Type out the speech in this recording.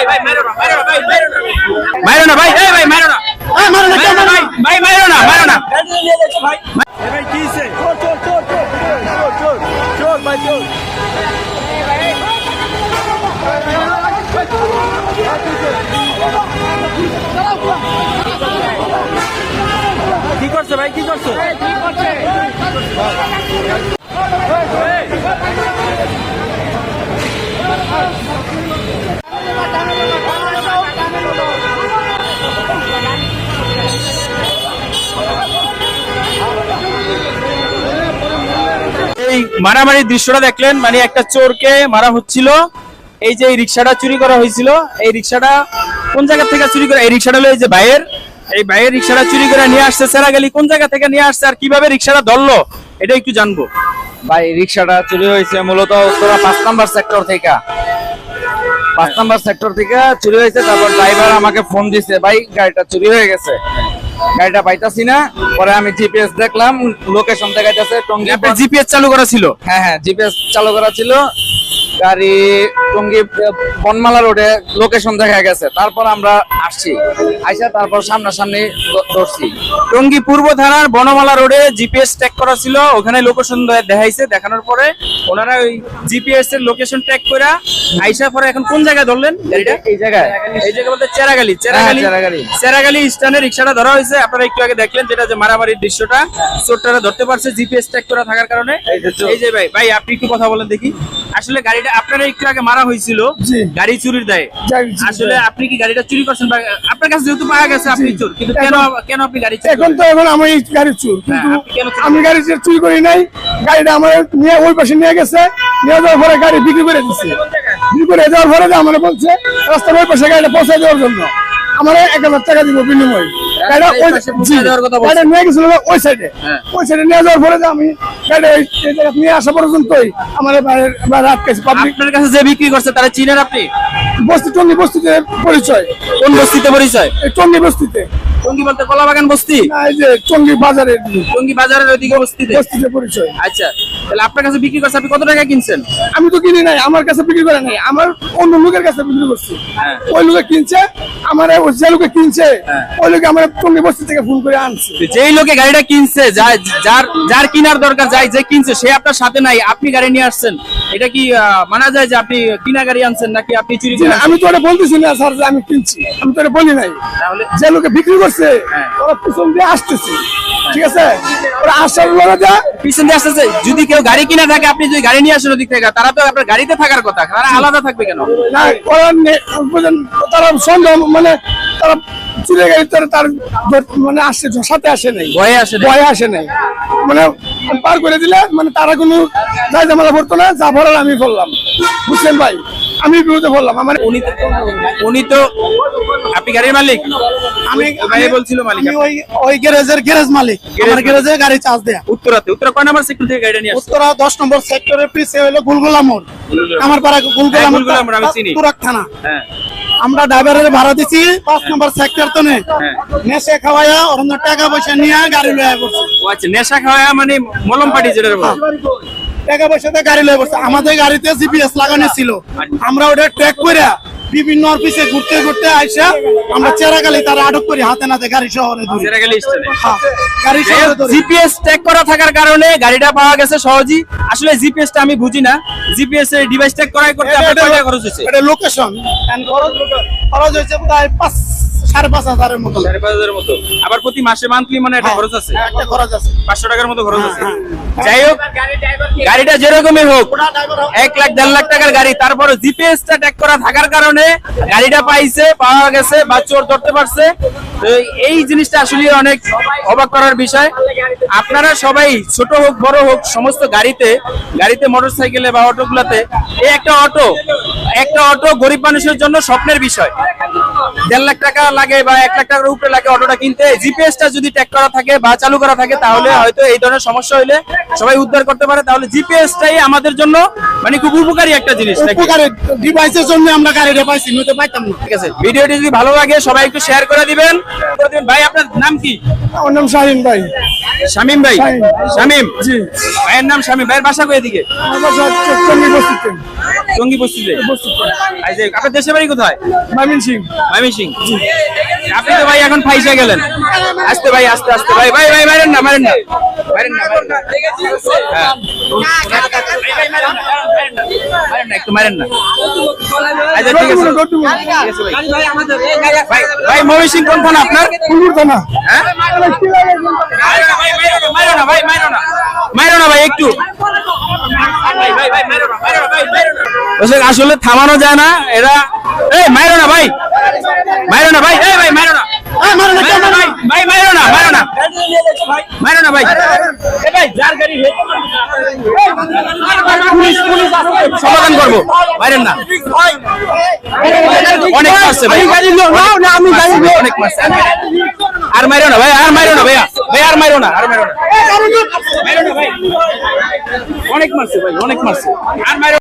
ভাই ভাই মারো না মারো না ভাই মারো না মারো না ভাই এই ভাই মারো না মারো না কেন ভাই ভাই মারো না মারো কি করছে ভাই কি করছে মারামারির দৃশ্যটা দেখলেন মানে একটা চোরকে মারা হচ্ছিল। এই যে রিক্সাটা চুরি করা হয়েছিল, এই রিক্সাটা কোন জায়গা থেকে চুরি করে এই রিক্সাটা হলো এই যে ভাইয়ের। এই ভাইয়ের রিক্সাটা চুরি করে নিয়ে আসছে সেরাগালি কোন জায়গা থেকে নিয়ে আসছে আর কীভাবে রিক্সাটা ধরলো, এটা একটু জানব। ভাই, রিক্সাটা চুরি হয়েছে মূলত উত্তরা পাঁচ নাম্বার সেক্টর থেকে। পাঁচ নাম্বার সেক্টর থেকে চুরি হয়েছে, তারপর ড্রাইভার আমাকে ফোন দিছে, ভাই, গাড়িটা চুরি হয়ে গেছে। গাড়িটা পাইতাছি না। পরে আমি জিপিএস দেখলাম লোকেশন দেখাইতেছে জিপিএস চালু করা ছিল? হ্যাঁ হ্যাঁ জিপিএস চালু করা ছিল। গাড়ি টঙ্গি বনমালা রোডে লোকেশন দেখা গেছে। তারপর আমরা আসছি। আইসা তারপর সামনাসামনি ধরছি। টঙ্গী পূর্ব থানার বনমালা রোডে জিপিএস ট্র্যাক করা ছিল। ওখানে লোকেশন দেখাইছে। দেখানোর পরে ওনারা ওই জিপিএস এর লোকেশন ট্র্যাক করে আইসা পরে এখন কোন জায়গায় ধরলেন গাড়িটা? এই জায়গায়। এই জায়গা বলতে চেরাগালি। চেরাগালি হ্যাঁ, চেরাগালি। চেরাগালি। স্ট্যান্ডে রিক্সাটা ধরা হয়েছে। আপনারা একটু আগে দেখলেন যেটা যে মারামারির দৃশ্যটা। চোরটারা ধরতে পারছে জিপিএস ট্র্যাক করা থাকার কারণে। এই যে এই যে ভাই ভাই আপনি একটু কথা বলেন দেখি। আসলে গাড়িটা আপনারা একটু আগে মারা হয়েছিল গাড়ি চুরির দায়ে। আসলে আপনি কি গাড়িটা চুরি করছেন বা আপনার কাছে যেহেতু পাওয়া গেছে আপনি চোর কিন্তু কেন কেন আপনি গাড়ি এখন তো এখন আমি গাড়ি চুর কিন্তু হ্যাঁ, আপনি কেন চুরি আমি গাড়ি চুরি করি নাই গাড়িটা আমার নিয়ে ওই পাশে নিয়ে গেছে নিয়ে যাওয়ার পরে গাড়ি বিক্রি করে দিচ্ছে বিক্রি করে দেওয়ার পরে যে আমার বলছে রাস্তার ওই পাশে গাড়িটা পৌঁছে দেওয়ার জন্য। আমার এক হাজার টাকা দিব বিনিময়। গাড়িটা ওই নিয়ে গেছিল সাইডে হ্যাঁ। ওই সাইডে নিয়ে যাওয়ার পরে আমি গাড়ি এই এই জায়গা নিয়ে আসা পর্যন্তই আমার বাইরে বাইরে আটকেছে পাবলিক আপনার কাছে যে বিক্রি করছে তারা চিনেন আপনি? বস্তি বস্তিতে পরিচয়। কোন বস্তিতে পরিচয়? এই বস্তিতে। টঙ্গী বলতে কলাবাগান বস্তি? না এই যে টঙ্গি টঙ্গী বাজারের ওইদিকে বস্তিতে? বস্তিতে পরিচয়। আচ্ছা তাহলে আপনার কাছে বিক্রি করছে আপনি কত টাকা কিনছেন? আমি তো কিনি নাই আমার কাছে বিক্রি করে নাই আমার অন্য লোকের কাছে বিক্রি করছি। হ্যাঁ। ওই লোকে কিনছে আমার ওই যে লোকে কিনছে হ্যাঁ। ওই লোকে আমার টঙ্গি বস্তি থেকে ফোন করে আনছে। যেই লোকে গাড়িটা কিনছে যা- যার যার কিনার দরকার যাই যে কিনছে সে আপনার সাথে নাই আপনি গাড়ি নিয়ে আসছেন। এটা কি মানা যায় যে আপনি কিনা গাড়ি আনছেন নাকি আপনি চুরি করে আমি তো ওটা বলতেছি না স্যার যে আমি কিনছি। আমি তো এটা বলি নাই। যে লোকে বিক্রি করছে হ্যাঁ। ওরা পিছন দিয়ে আসতেছে। ঠিক আছে? ওরা আসার যা পিছন দিয়ে আসতেছে। যদি কেউ গাড়ি কিনা থাকে আপনি যদি গাড়ি নিয়ে আসেন ওদিক থেকে তারা তো আপনার গাড়িতে থাকার কথা। তারা আলাদা থাকবে কেন? না তারা সন্দেহ মানে তারা চুরে গাড়ি তার মানে আসছে সাথে আসে নাই। ভয়ে আসে। ভয়ে আসে নাই। মানে পার করে দিলে মানে তারা কোনো যাই ঝামেলা পড়তো না যা ভরার আমি বললাম বুঝছেন ভাই? আমি বিরুদ্ধে বললাম আমার উনি তো উনি তো আপনি গাড়ির মালিক? আমি ভাই বলছিল মালিক ওই ওই গ্যারেজের গ্যারেজ মালিক। আমার গ্যারেজে গাড়ি চার্জ দেয়া। উত্তরাতে উত্তরা কয় নাম্বার সেক্টর থেকে গাড়িটা নিয়ে উত্তরা দশ নম্বর সেক্টরের পিছে হলো গুলগুলা মোড় আমার পাড়া হ্যাঁ, গুলগুলা মোড়, আমি চিনি। তুরাক থানা। হ্যাঁ। আমরা ড্রাইভারের ভাড়া দিছি পাঁচ নম্বর সেক্টর তো নেশা খাওয়ায়া অন্য টাকা পয়সা নিয়ে গাড়ি লোয়া করছে আচ্ছা নেশা খাওয়া মানে মলম পাটি যেটা বলে। টাকা পয়সাতে গাড়ি লয়ে করছে আমাদের গাড়িতে জিপিএস লাগানো ছিল। আমরা ওটা ট্র্যাক করে বিভিন্ন অফিসে ঘুরতে ঘুরতে আইসা আমরা চেরাগালি তারা আটক করি হাতে নাতে গাড়ি শহরে হ্যাঁ, গাড়ি শহরে জিপিএস ট্যাগ করা থাকার কারণে গাড়িটা পাওয়া গেছে সহজেই। আসলে জিপিএস টা আমি বুঝি না। জিপিএস এর ডিভাইস ট্যাগ করাই করতে আপনার কয় টাকা খরচ হয়েছে? এটা লোকেশন খরচ হয়েছে প্রায় পাঁচ সাড়ে পাঁচ হাজারের মতো। সাড়ে পাঁচ হাজারের মতো। আবার প্রতি মাসে মান্থলি মানে একটা খরচ আছে? হ্যাঁ, একটা খরচ আছে। পাঁচশো টাকার মতো খরচ আছে। হ্যাঁ, যাই হোক গাড়িটা যেরকমই হোক এক লাখ দেড় লাখ টাকার গাড়ি। তারপরে জিপিএস টা ট্যাগ করা থাকার কারণে গাড়িটা পাইছে পাওয়া গেছে বা চোর ধরতে পারছে। এই জিনিসটা আসলে অনেক অবাক করার বিষয়। আপনারা সবাই ছোট হোক বড় হোক সমস্ত গাড়িতে গাড়িতে মোটর সাইকেলে বা অটো গুলাতে এই একটা অটো একটা অটো গরিব মানুষের জন্য স্বপ্নের বিষয়। দেড় লাখ টাকা লাগে বা এক লাখ টাকার উপরে লাগে অটোটা কিনতে। জিপিএস টা যদি ট্যাগ করা থাকে বা চালু করা থাকে তাহলে হয়তো এই ধরনের সমস্যা হলে সবাই উদ্ধার করতে পারে। তাহলে জিপিএস টাই আমাদের জন্য মানে খুব উপকারী একটা জিনিস? ডিভাইসের জন্য আমরা গাড়িটা পাইছি নয়তো পাইতাম না। ঠিক আছে ভিডিওটি যদি ভালো লাগে সবাই একটু শেয়ার করে দিবেন। ভাই আপনার নাম কি? আমার নাম শাহিন ভাই। শামিম ভাই? শামীম। জি। ভাইয়ের নাম শামিম ভাইয়ের বাসা কই এদিকে? আমার বাসা বস্তিতে টঙ্গি বস্তিতে এই যে আপনার দেশের বাড়ি কোথায়? মামিন সিং। মামি সিং। আপনি তো ভাই এখন ফাইসা গেলেন। আস্তে ভাই আস্তে আস্তে ভাই ভাই ভাই মারেন না মারেন না। মারেন না মারেন না। হ্যাঁ। মারেন না, একটু মারেন না। আচ্ছা ঠিক আছে। ভাই ভাই মমি সিং কোন থানা আপনার? থানা। হ্যাঁ? মাইরো না ভাই মাইরো না। মাইরো না ভাই একটু। ভাই ভাই ভাই মাইরো না মাইরো না ভাই মাইরো না। দর্শক, আসলে থামানো যায় না এরা এই মাইরো না ভাই। মাইরো না ভাই এই ভাই মাইরো না। মাইরো না ভাই ভাই মাইরো না মাইরো না। মাইরো না ভাই। সমাধান করব। মাইরেন না। অনেক মারছে আমি অনেক মারছে আর মাইরো না ভাই আর মাইরো না ভাইয়া। ভাই আর মাইরো না আর মাইরো না। অনেক মারছে ভাই অনেক মারছে আর মাইরো